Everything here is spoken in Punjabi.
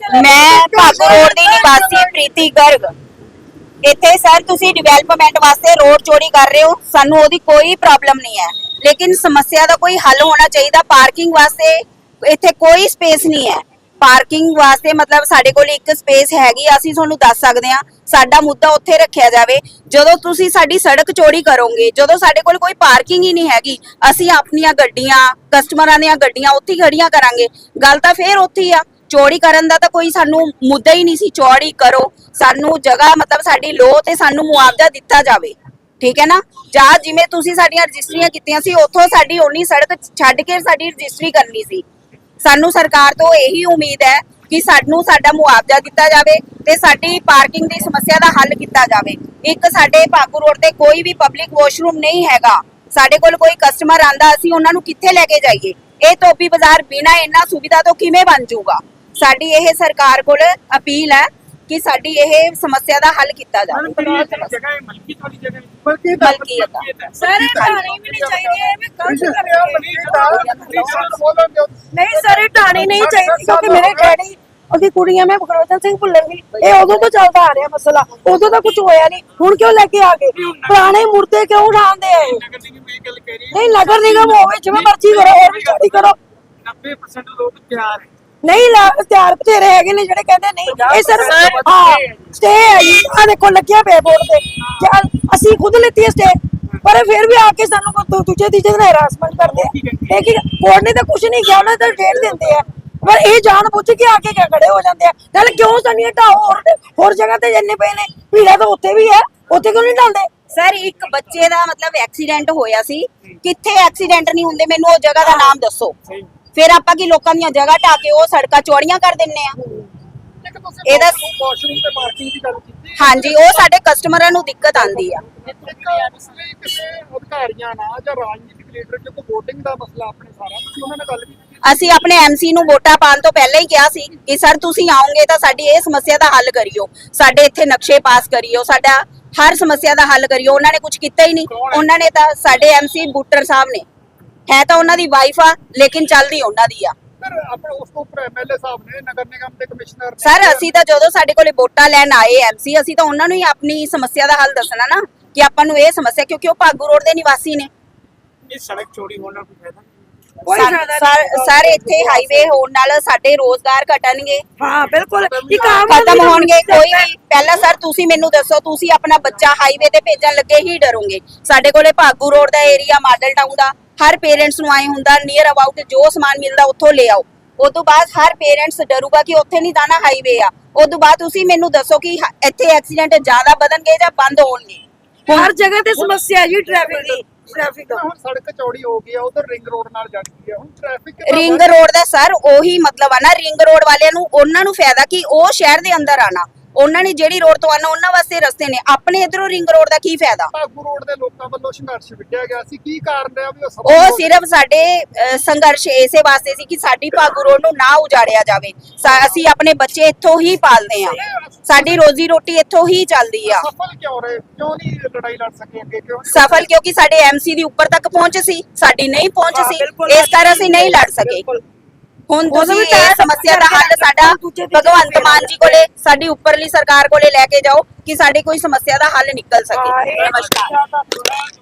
ਮੈਂ ਭਾਗੂ ਰੋਡ ਦੀ ਨਿਵਾਸੀ ਪ੍ਰੀਤੀ ਗਰਗ। ਇੱਥੇ ਸਰ ਤੁਸੀਂ ਡਿਵੈਲਪਮੈਂਟ ਵਾਸਤੇ ਰੋਡ ਚੋਰੀ ਕਰ ਰਹੇ ਹੋ। ਸਾਨੂੰ ਉਹਦੀ ਕੋਈ ਪ੍ਰੋਬਲਮ ਨਹੀਂ ਹੈ। ਲੇਕਿਨ ਸਮੱਸਿਆ ਦਾ ਕੋਈ ਹੱਲ ਹੋਣਾ ਚਾਹੀਦਾ। ਪਾਰਕਿੰਗ ਵਾਸਤੇ ਇੱਥੇ ਕੋਈ ਸਪੇਸ ਨਹੀਂ ਹੈ। ਪਾਰਕਿੰਗ ਵਾਸਤੇ ਮਤਲਬ ਸਾਡੇ ਕੋਲ ਇੱਕ ਸਪੇਸ ਹੈਗੀ ਆ, ਅਸੀਂ ਤੁਹਾਨੂੰ ਦੱਸ ਸਕਦੇ ਹਾਂ। ਸਾਡਾ ਮੁੱਦਾ ਉੱਥੇ ਰੱਖਿਆ ਜਾਵੇ। ਜਦੋਂ ਤੁਸੀਂ ਸਾਡੀ ਸੜਕ ਚੋਰੀ ਕਰੋਗੇ ਜਦੋਂ ਸਾਡੇ ਕੋਲ ਕੋਈ ਪਾਰਕਿੰਗ ਹੀ ਨਹੀਂ ਹੈਗੀ ਅਸੀਂ ਆਪਣੀਆਂ ਗੱਡੀਆਂ ਕਸਟਮਰਾਂ ਦੀਆਂ ਗੱਡੀਆਂ ਉੱਥੇ ਖੜੀਆਂ ਕਰਾਂਗੇ। ਗੱਲ ਤਾਂ ਫੇਰ ਉੱਥੇ ਹੀ ਆ। ਚੋਰੀ ਕਰਨ ਦਾ ਤਾਂ ਕੋਈ ਸਾਨੂੰ ਮੁੱਦਾ ਹੀ ਨਹੀਂ ਸੀ, ਚੋਰੀ ਕਰੋ। ਸਾਨੂੰ ਜਗ੍ਹਾ, ਮਤਲਬ ਸਾਡੀ ਲੋ ਤੇ ਸਾਨੂੰ ਮੁਆਵਜ਼ਾ ਦਿੱਤਾ ਜਾਵੇ। ਠੀਕ ਹੈ ਨਾ? ਜਾਂ ਜਿਵੇਂ ਤੁਸੀਂ ਸਾਡੀਆਂ ਰਜਿਸਟਰੀਆਂ ਕੀਤੀਆਂ ਸੀ, ਉੱਥੋਂ ਸਾਡੀ ਓਨੀ ਸੜਕ ਛੱਡ ਕੇ ਸਾਡੀ ਰਜਿਸਟਰੀ ਕਰਨੀ ਸੀ। ਸਾਨੂੰ ਸਰਕਾਰ ਤੋਂ ਇਹੀ ਉਮੀਦ ਹੈ ਕਿ ਸਾਨੂੰ ਸਾਡਾ ਮੁਆਵਜ਼ਾ ਦਿੱਤਾ ਜਾਵੇ ਤੇ ਸਾਡੀ ਪਾਰਕਿੰਗ ਦੀ ਸਮੱਸਿਆ ਦਾ ਹੱਲ ਕੀਤਾ ਜਾਵੇ। ਇੱਕ ਸਾਡੇ ਭਾਗੂ ਰੋਡ ਤੇ ਕੋਈ ਵੀ ਪਬਲਿਕ ਵਾਸ਼ਰੂਮ ਨਹੀਂ ਹੈਗਾ। ਸਾਡੇ ਕੋਲ ਕੋਈ ਕਸਟਮਰ ਆਂਦਾ, ਅਸੀਂ ਉਹਨਾਂ ਨੂੰ ਕਿੱਥੇ ਲੈ ਕੇ ਜਾਈਏ? ਇਹ ਟੋਪੀ ਬਾਜ਼ਾਰ ਬਿਨਾ ਇਹਨਾਂ ਸੁਵਿਧਾ ਤੋਂ ਕਿਵੇਂ ਬਣ ਜਾਊਗਾ? ਸਾਡੀ ਇਹ ਸਰਕਾਰ ਕੋਲ ਅਪੀਲ ਹੈ ਕਿ ਸਾਡੀ ਇਹ ਸਮੱਸਿਆ ਦਾ ਹੱਲ ਕੀਤਾ ਜਾਵੇ। ਜਗ੍ਹਾ ਹੈ ਮਲਕੀ ਵਾਲੀ ਜਗ੍ਹਾ ਹੈ ਬਲਕਿ ਮਲਕੀਅਤ ਆ। ਸਰ ਇਹ ਢਾਣੀ ਵੀ ਨਹੀਂ ਚਾਹੀਦੀ ਇਹ ਵੀ ਗਲਤ ਕਰ ਨਹੀਂ ਸਰ ਇਹ ਢਾਣੀ ਨਹੀਂ ਚਾਹੀਦੀ ਕਿਉਂਕਿ ਮੇਰੇ ਡੈਡੀ ਉਹਦੀ ਕੁੜੀਆਂ ਮੈਂ ਭਗਵਤਨ ਸਿੰਘ ਭੁੱਲਰ ਦੀ। ਇਹ ਉਦੋਂ ਤੋਂ ਚੱਲਦਾ ਆ ਰਿਹਾ ਮਸਲਾ ਉਦੋਂ ਤਾਂ ਕੁਝ ਹੋਇਆ ਨਹੀਂ ਹੁਣ ਕਿਉਂ ਲੈ ਕੇ ਆ ਗਏ? ਪੁਰਾਣੇ ਮੁਰਦੇ ਕਿਉਂ ਉਠਾਉਂਦੇ ਆ ਨਹੀਂ ਨਗਰ ਨਿਗਮ ਹੋਵੇ ਜਿਵੇਂ ਮਰਜ਼ੀ ਕਰੋ ਹੋਰ ਵੀ ਚੋਰੀ ਕਰੋ। 90% ਲੋਕ ਤਿਆਰ ਹੈ ਨਹੀਂ ਲਾ- ਤਿਆਰ ਬਥੇਰੇ ਹੈਗੇ ਨੇ ਜਿਹੜੇ ਕਹਿੰਦੇ ਨਹੀਂ ਇਹ ਸਰ ਹਾਂ ਸਟੇ ਹੈ ਜੀ। ਆ ਦੇਖੋ ਲੱਗਿਆ ਪਿਆ ਬੋਰਡ ਤੇ। ਚੱਲ ਅਸੀਂ ਖੁਦ ਲੈਤੀ ਹੈ ਸਟੇ ਪਰ ਇਹ ਫਿਰ ਵੀ ਆ ਕੇ ਸਾਨੂੰ ਕੋ ਦੂ- ਦੂਜੇ ਤੀਜੇ ਦਿਨ ਹਰਾਸਮੈਂਟ ਕਰਦੇ ਆ। ਇਹ ਕੀ ਕੋਰਟ ਨੇ ਤਾਂ ਕੁਝ ਨਹੀਂ ਕਿਹਾ ਉਹਨਾਂ ਤਾਂ ਡੇਟ ਦਿੰਦੇ ਆ। ਪਰ ਇਹ ਜਾਣ ਬੁੱਝ ਕੇ ਆ ਕੇ ਕਿਆ ਖੜੇ ਹੋ ਜਾਂਦੇ ਆ। ਨਾਲ ਕਿਉਂ ਸਾਡੀਆਂ ਢਾਹ ਹੋਰ ਹੋਰ ਜਗ੍ਹਾ ਤੇ ਜੰਨੇ ਪਏ ਨੇ? ਭੀੜਾ ਤਾਂ ਉੱਥੇ ਵੀ ਹੈ ਉੱਥੇ ਕਿਉਂ ਨਹੀਂ ਢਾਉਂਦੇ ਸਰ ਇੱਕ ਬੱਚੇ ਦਾ ਮਤਲਬ ਐਕਸੀਡੈਂਟ ਹੋਇਆ ਸੀ। ਕਿੱਥੇ ਐਕਸੀਡੈਂਟ ਨਹੀਂ ਹੁੰਦੇ? ਮੈਨੂੰ ਉਹ ਜਗ੍ਹਾ ਦਾ ਨਾਮ ਦੱਸੋ। ਫਿਰ ਆਪਾਂ ਕੀ ਲੋਕਾਂ ਦੀਆਂ ਜਗ੍ਹਾ ਢਾ ਕੇ ਉਹ ਸੜਕਾਂ ਚੌੜੀਆਂ ਕਰ ਦਿੰਨੇ ਆ? ਇਹਦਾ ਵਾਸ਼ਰੂਮ ਤੇ ਪਾਰਕਿੰਗ ਦੀ ਗੱਲ ਕੀਤੀ ਹਾਂਜੀ ਉਹ ਸਾਡੇ ਕਸਟਮਰਾਂ ਨੂੰ ਦਿੱਕਤ ਆਂਦੀ ਆ। ਇੱਕ ਪਿਛਲੇ ਕਿਸੇ ਅਧਿਕਾਰੀਆਂ ਨਾਲ ਜਾਂ ਰਾਜਨੀਤਿਕ ਲੀਡਰ ਜੋ ਕੋ VOTING ਦਾ ਮਸਲਾ ਆਪਣੇ ਸਾਰਾ ਤੁਸੀਂ ਉਹਨਾਂ ਨਾਲ ਗੱਲ ਵੀ ਕੀਤੀ? ਅਸੀਂ ਆਪਣੇ ਐਮਸੀ ਨੂੰ ਵੋਟਾਂ ਪਾਉਣ ਤੋਂ ਪਹਿਲਾਂ ਹੀ ਕਿਹਾ ਸੀ ਕਿ ਸਰ ਤੁਸੀਂ ਆਓਗੇ ਤਾਂ ਸਾਡੀ ਇਹ ਸਮੱਸਿਆ ਦਾ ਹੱਲ ਕਰਿਓ। ਸਾਡੇ ਇੱਥੇ ਨਕਸ਼ੇ ਪਾਸ ਕਰਿਓ ਸਾਡਾ ਹਰ ਸਮੱਸਿਆ ਦਾ ਹੱਲ ਕਰਿਓ। ਉਹਨਾਂ ਨੇ ਕੁਝ ਕੀਤਾ ਹੀ ਨਹੀਂ। ਉਹਨਾਂ ਨੇ ਤਾਂ ਸਾਡੇ ਐਮਸੀ ਬੂਟਰ ਸਾਹਿਬ ਨੇ। ਹੈ ਤਾਂ ਉਹਨਾਂ ਦੀ ਵਾਈਫ ਆ ਲੇਕਿਨ ਚੱਲਦੀ ਉਹਨਾਂ ਦੀ ਆ। ਸਰ ਆਪਣੇ ਉਸ ਤੋਂ ਉੱਪਰ ਐਮਐਲਏ ਸਾਹਿਬ ਨੇ ਨਗਰ ਨਿਗਮ ਦੇ ਕਮਿਸ਼ਨਰ ਸਰ ਅਸੀਂ ਤਾਂ ਜਦੋਂ ਸਾਡੇ ਕੋਲੇ ਵੋਟਾਂ ਲੈਣ ਆਏ ਐਮਸੀ ਅਸੀਂ ਤਾਂ ਉਹਨਾਂ ਨੂੰ ਹੀ ਆਪਣੀ ਸਮੱਸਿਆ ਦਾ ਹੱਲ ਦੱਸਣਾ ਨਾ ਕਿ ਆਪਾਂ ਨੂੰ ਇਹ ਸਮੱਸਿਆ ਕਿਉਂਕਿ ਉਹ ਭਾਗੂ ਰੋਡ ਦੇ ਨਿਵਾਸੀ ਨੇ। ਇਹ ਸੜਕ ਚੋਰੀ ਹੋਣ ਨਾਲ ਕੋਈ ਫਾਇਦਾ ਨਹੀਂ? ਸਰ- ਇੱਥੇ ਹਾਈਵੇ ਹੋਣ ਨਾਲ ਸਾਡੇ ਰੋਜ਼ਗਾਰ ਘਟਣਗੇ। ਹਾਂ ਬਿਲਕੁਲ। ਇੱਕ ਆਮ ਖਤਮ ਹੋਣਗੇ ਕੋਈ ਵੀ। ਪਹਿਲਾਂ ਸਰ ਤੁਸੀਂ ਮੈਨੂੰ ਦੱਸੋ ਤੁਸੀਂ ਆਪਣਾ ਬੱਚਾ ਹਾਈਵੇ ਤੇ ਭੇਜਣ ਲੱਗੇ ਹੀ ਡਰੋਗੇ। ਸਾਡੇ ਕੋਲੇ ਭਾਗੂ ਰੋਡ ਦਾ ਏਰੀਆ ਮਾਡਲ ਟਾਊਨ ਦਾ। ਹਰ ਪੇਰੈਂਟਸ ਨੂੰ ਆਏ ਹੁੰਦਾ ਨੀਅਰ ਅਬਾਊਟ ਜੋ ਸਮਾਨ ਮਿਲਦਾ ਉੱਥੋਂ ਲੈ ਆਓ। ਉਸ ਤੋਂ ਬਾਅਦ ਹਰ ਪੇਰੈਂਟਸ ਡਰੂਗਾ ਕਿ ਉੱਥੇ ਨਹੀਂ ਜਾਣਾ ਹਾਈਵੇ ਆ। ਉਸ ਤੋਂ ਬਾਅਦ ਤੁਸੀਂ ਮੈਨੂੰ ਦੱਸੋ ਕਿ ਹ- ਇੱਥੇ ਐਕਸੀਡੈਂਟ ਜ਼ਿਆਦਾ ਵਧਣਗੇ ਜਾਂ ਬੰਦ ਹੋਣਗੇ? ਹਰ ਜਗ੍ਹਾ ਤੇ ਸਮੱਸਿਆ ਹੈ ਜੀ ਟ੍ਰੈਫਿਕ ਦੀ ਟ੍ਰੈਫਿਕ ਦਾ। ਹੁਣ ਸੜਕ ਚੌੜੀ ਹੋ ਗਈ ਹੈ ਉਧਰ ਰਿੰਗ ਰੋਡ ਨਾਲ ਜਾਂਦੀ ਹੈ ਹੁਣ ਟ੍ਰੈਫਿਕ ਰਿੰਗ ਰੋਡ ਦਾ ਸਰ ਉਹੀ ਮਤਲਬ ਆ ਨਾ ਰਿੰਗ ਰੋਡ ਵਾਲਿਆਂ ਨੂੰ ਉਹਨਾਂ ਨੂੰ ਫਾਇਦਾ ਕਿ ਉਹ ਸ਼ਹਿਰ ਦੇ ਅੰਦਰ ਆਣਾ ਉਹਨਾਂ ਨੇ ਜਿਹੜੀ ਰੋਡ ਤੋਂ ਆਣਾ ਉਹਨਾਂ ਵਾਸਤੇ ਰਸਤੇ ਨੇ। ਆਪਣੇ ਇਧਰੋਂ ਰਿੰਗ ਰੋਡ ਦਾ ਕੀ ਫਾਇਦਾ? ਭਾਗੂ ਰੋਡ ਦੇ ਲੋਕਾਂ ਵੱਲੋਂ ਸੰਘਰਸ਼ ਵਿੱਢਿਆ ਗਿਆ ਸੀ। ਕੀ ਕਾਰਨ ਰਿਹਾ ਵੀ ਉਹ? ਸਿਰਫ ਸਾਡੇ ਅਹ, ਸੰਘਰਸ਼ ਇਸੇ ਵਾਸਤੇ ਸੀ ਕਿ ਸਾਡੀ ਭਾਗੂ ਰੋਡ ਨੂੰ ਨਾ ਉਜਾੜਿਆ ਜਾਵੇ। ਸਾ- ਅਸੀਂ ਆਪਣੇ ਬੱਚੇ ਇੱਥੋਂ ਹੀ ਪਾਲਦੇ ਆ ਸਾਡੀ ਰੋਜ਼ੀ ਰੋਟੀ ਇੱਥੋਂ ਹੀ ਚੱਲਦੀ ਆ। ਸਫਲ ਕਿਉਂ ਰਹੇ? ਕਿਉਂ ਨਹੀਂ ਲੜਾਈ ਲੜ ਸਕੇ ਅੱਗੇ? ਕਿਉਂ ਨਹੀਂ ਸਫਲ ਕਿਉਂਕਿ ਸਾਡੇ ਐਮਸੀ ਦੀ ਉੱਪਰ ਤੱਕ ਪਹੁੰਚ ਸੀ। ਸਾਡੀ ਨਹੀਂ ਪਹੁੰਚ ਸੀ। ਇਸ ਕਾਰਨ ਅਸੀਂ ਨਹੀਂ ਲੜ ਸਕੇ। ਹੁਣ ਤੁਸੀਂ ਇਹ ਸਮੱਸਿਆ ਦਾ ਹੱਲ ਸਾਡਾ ਭਗਵੰਤ ਮਾਨ ਜੀ ਕੋਲੇ ਸਾਡੀ ਉੱਪਰਲੀ ਸਰਕਾਰ ਕੋਲੇ ਲੈ ਕੇ ਜਾਓ ਕਿ ਸਾਡੀ ਕੋਈ ਸਮੱਸਿਆ ਦਾ ਹੱਲ ਨਿਕਲ ਸਕੇ। ਨਮਸਕਾਰ।